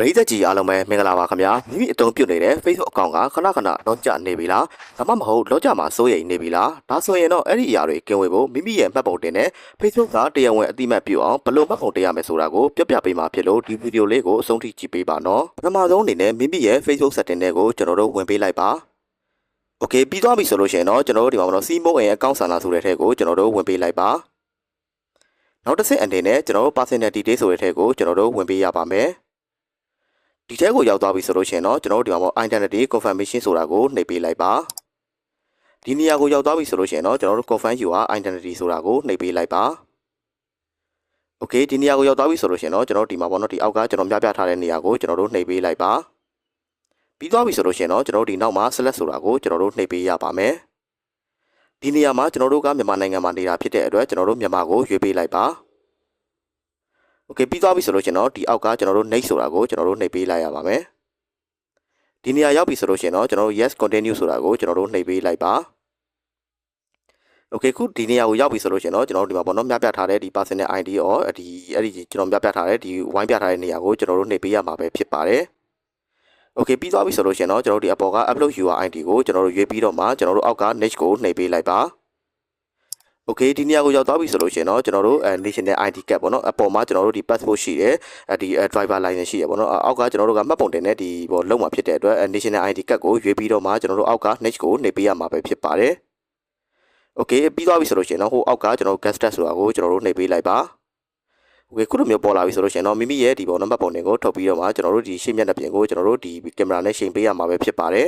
ပရိသတ်ကြီးအားလုံးပဲမင်္ဂလာပါခင်ဗျာမိမိအတုံးပြုတ်နေတဲ့ Facebook အကောင့်ကခဏခဏတော့ကြနေပြီလားဒါမှမဟုတ်လောကြမှာစိုးရိမ်နေပြီလားဒါဆိုရင်တော့အဲ့ဒီအရာတွေကင်းဝေးဖို့မိမိရဲ့မှတ်ပုံတင်နဲ့ Facebook ကတရားဝင်အတိမတ်ပြုတ်အောင်ဘယ်လိုမှတ်ပုံတင်ရမယ်ဆိုတာကိုပြပြပေးမှာဖြစ်လို့ဒီဗီဒီယိုလေးကိုအဆုံးထိကြည့်ပေးပါနော်ပထမဆုံးအနေနဲ့မိမိရဲ့ Facebook setting တွေကိုကျွန်တော်တို့ဝင်ပေးလိုက်ပါ Okay ပြီးသွားပြီဆိုလို့ရှိရင်တော့ကျွန်တော်တို့ဒီမှာမနော်စီမုံရဲ့အကောင့်ဆန္ဒဆိုတဲ့ထဲကိုကျွန်တော်တို့ဝင်ပေးလိုက်ပါနောက်တစ်ဆင့်အနေနဲ့ကျွန်တော်တို့ personality detail ဆိုတဲ့ထဲကိုကျွန်တော်တို့ဝင်ပေးရပါမယ် ဒီထဲကိုရောက်သွားပြီဆိုလို့ရှိရင်တော့ကျွန်တော်တို့ဒီမှာပေါ့ identity confirmation ဆိုတာကိုနှိပ်ပေးလိုက်ပါဒီနေရာကိုရောက်သွားပြီဆိုလို့ရှိရင်တော့ကျွန်တော်တို့ confirm user identity ဆိုတာကိုနှိပ်ပေးလိုက်ပါ okay ဒီနေရာကိုရောက်သွားပြီဆိုလို့ရှိရင်တော့ကျွန်တော်ဒီမှာပေါ့နော်ဒီအောက်ကကျွန်တော်ပြပြထားတဲ့နေရာကိုကျွန်တော်တို့နှိပ်ပေးလိုက်ပါပြီးသွားပြီဆိုလို့ရှိရင်တော့ကျွန်တော်တို့ဒီနောက်မှာ select ဆိုတာကိုကျွန်တော်တို့နှိပ်ပေးရပါမယ်ဒီနေရာမှာကျွန်တော်တို့ကမြန်မာနိုင်ငံမှာနေတာဖြစ်တဲ့အတွက်ကျွန်တော်တို့မြန်မာကိုရွေးပေးလိုက်ပါ โอเคပြီးသွားပြီဆိုလို့ရှိရင်တော့ဒီအောက်ကကျွန်တော်တို့ next ဆိုတာကိုကျွန်တော်တို့နှိပ်ပေးလိုက်ရပါမယ်ဒီနေရာရောက်ပြီဆိုလို့ရှိရင်တော့ကျွန်တော်တို့ yes continue ဆိုတာကိုကျွန်တော်တို့နှိပ်ပေးလိုက်ပါโอเคခုဒီနေရာကိုရောက်ပြီဆိုလို့ရှိရင်တော့ကျွန်တော်တို့ဒီမှာပေါ့နော်မြပြထားတဲ့ဒီ personal ID ရောဒီအဲ့ဒီကျွန်တော်မြပြထားတဲ့ဒီဝိုင်းပြထားတဲ့နေရာကိုကျွန်တော်တို့နှိပ်ပေးရမှာပဲဖြစ်ပါတယ်โอเคပြီးသွားပြီဆိုလို့ရှိရင်တော့ကျွန်တော်တို့ဒီအပေါ်က upload your ID ကိုကျွန်တော်တို့ရွေးပြီးတော့မှကျွန်တော်တို့အောက်က next ကိုနှိပ်ပေးလိုက်ပါ โอเคဒီနေရာကိုရောက်သွားပြီဆိုလို့ရှိရင်တော့ကျွန်တော်တို့အဲ national ID card ပေါ့နော်အပေါ်မှာကျွန်တော်တို့ဒီ passport ရှိတယ်အဲဒီ driver license ရှိရပေါ့နော်အောက်ကကျွန်တော်တို့ကမှတ်ပုံတင်တဲ့ဒီဘောလုံးမှာဖြစ်တဲ့အတွက် national ID card ကိုရွေးပြီးတော့မှကျွန်တော်တို့အောက်က next ကိုနှိပ်ပေးရမှာပဲဖြစ်ပါတယ်โอเคပြီးသွားပြီဆိုလို့ရှိရင်တော့ဟိုအောက်ကကျွန်တော်တို့ gas tag ဆိုတာကိုကျွန်တော်တို့နှိပ်ပေးလိုက်ပါโอเคခုလိုမျိုးပေါ်လာပြီဆိုလို့ရှိရင်တော့မိမိရဲ့ဒီဘောနံပါတ်ပုံတင်ကိုထုတ်ပြီးတော့မှကျွန်တော်တို့ဒီရှေ့မျက်နှာပြင်ကိုကျွန်တော်တို့ဒီကင်မရာနဲ့ချိန်ပေးရမှာပဲဖြစ်ပါတယ်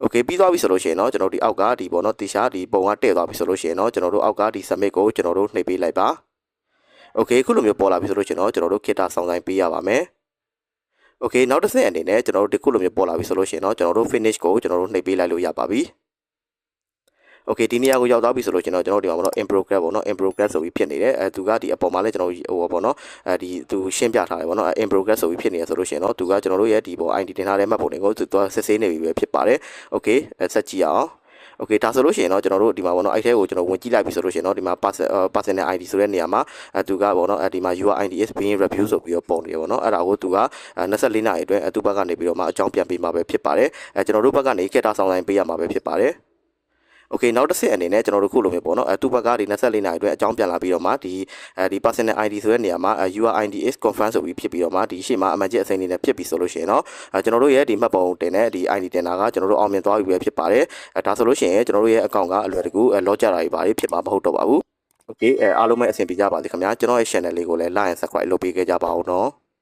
โอเคပြီးသွားပြီဆိုလို့ရှိရင်တော့ကျွန်တော်ဒီအောက်ကဒီဘောနော်တီရှာဒီပုံကတဲ့သွားပြီဆိုလို့ရှိရင်တော့ကျွန်တော်တို့အောက်ကဒီ submit ကိုကျွန်တော်တို့နှိပ်ပေးလိုက်ပါโอเคခုလိုမျိုးပေါ်လာပြီဆိုလို့ရှိရင်တော့ကျွန်တော်တို့ခေတ္တဆောင်ဆိုင်ပေးရပါမယ်โอเคနောက်တစ်ဆင့်အနေနဲ့ကျွန်တော်တို့ဒီခုလိုမျိုးပေါ်လာပြီဆိုလို့ရှိရင်တော့ကျွန်တော်တို့ finish ကိုကျွန်တော်တို့နှိပ်ပေးလိုက်လို့ရပါပြီ โอเคဒီနေရာကိုရောက်သွားပြီဆိုလို့ကျွန်တော်ကျွန်တော်ဒီမှာပေါ့နော် in progress ပေါ့နော် in progress ဆိုပြီးဖြစ်နေတယ်အဲသူကဒီအပေါ်မှာလည်းကျွန်တော်ဟိုပေါ့နော်အဲဒီသူရှင်းပြထားတယ်ပေါ့နော် in progress ဆိုပြီးဖြစ်နေရဆိုလို့ရှိရင်တော့သူကကျွန်တော်တို့ရဲ့ဒီပေါ် ID တင်ထားတဲ့မှတ်ပုံတွေကိုသူစစ်ဆေးနေပြီပဲဖြစ်ပါတယ်โอเคဆက်ကြည့်အောင်โอเคဒါဆိုလို့ရှိရင်တော့ကျွန်တော်တို့ဒီမှာပေါ့နော်အဲ့ထဲကိုကျွန်တော်ဝင်ကြည့်လိုက်ပြီဆိုလို့ရှိရင်တော့ဒီမှာ personal ID ဆိုတဲ့နေရာမှာအဲသူကပေါ့နော်အဲဒီမှာ your ID is being reviewed ဆိုပြီးတော့ပုံနေရပေါ့နော်အဲ့ဒါကိုသူက24နာရီအတွင်းသူ့ဘက်ကနေပြီးတော့မှအကြောင်းပြန်ပေးမှာပဲဖြစ်ပါတယ်အဲကျွန်တော်တို့ဘက်ကနေခေတ္တဆောင်ဆိုင်ပေးရမှာပဲဖြစ်ပါတယ် โอเคနောက်တစ်ဆင့်အနေနဲ့ကျွန်တော်တို့ခုလိုမျိုးပေါ့နော်အဲသူ့ဘက်ကဒီ24နာရီအတွက်အကြောင်းပြန်လာပြီးတော့မှဒီအဲဒီ personal ID ဆိုတဲ့နေရာမှာ your ID is confirmed ဆိုပြီးဖြစ်ပြီးတော့မှဒီရှေ့မှာအမှန်ကြီးအစိမ်းအနေနဲ့ဖြစ်ပြီးဆိုလို့ရှိရင်တော့အဲကျွန်တော်တို့ရဲ့ဒီမှတ်ပုံတင်တဲ့ဒီ ID တင်တာကကျွန်တော်တို့အောင်မြင်သွားပြီပဲဖြစ်ပါတယ်အဲဒါဆိုလို့ရှိရင်ကျွန်တော်တို့ရဲ့ account ကအလွယ်တကူလော့ကြတာတွေပါဖြစ်မှာမဟုတ်တော့ပါဘူးโอเคအဲအားလုံးပဲအဆင်ပြေကြပါစေခင်ဗျာကျွန်တော်ရဲ့ channel လေးကိုလည်း like and subscribe လုပ်ပေးခဲ့ကြပါဦးနော်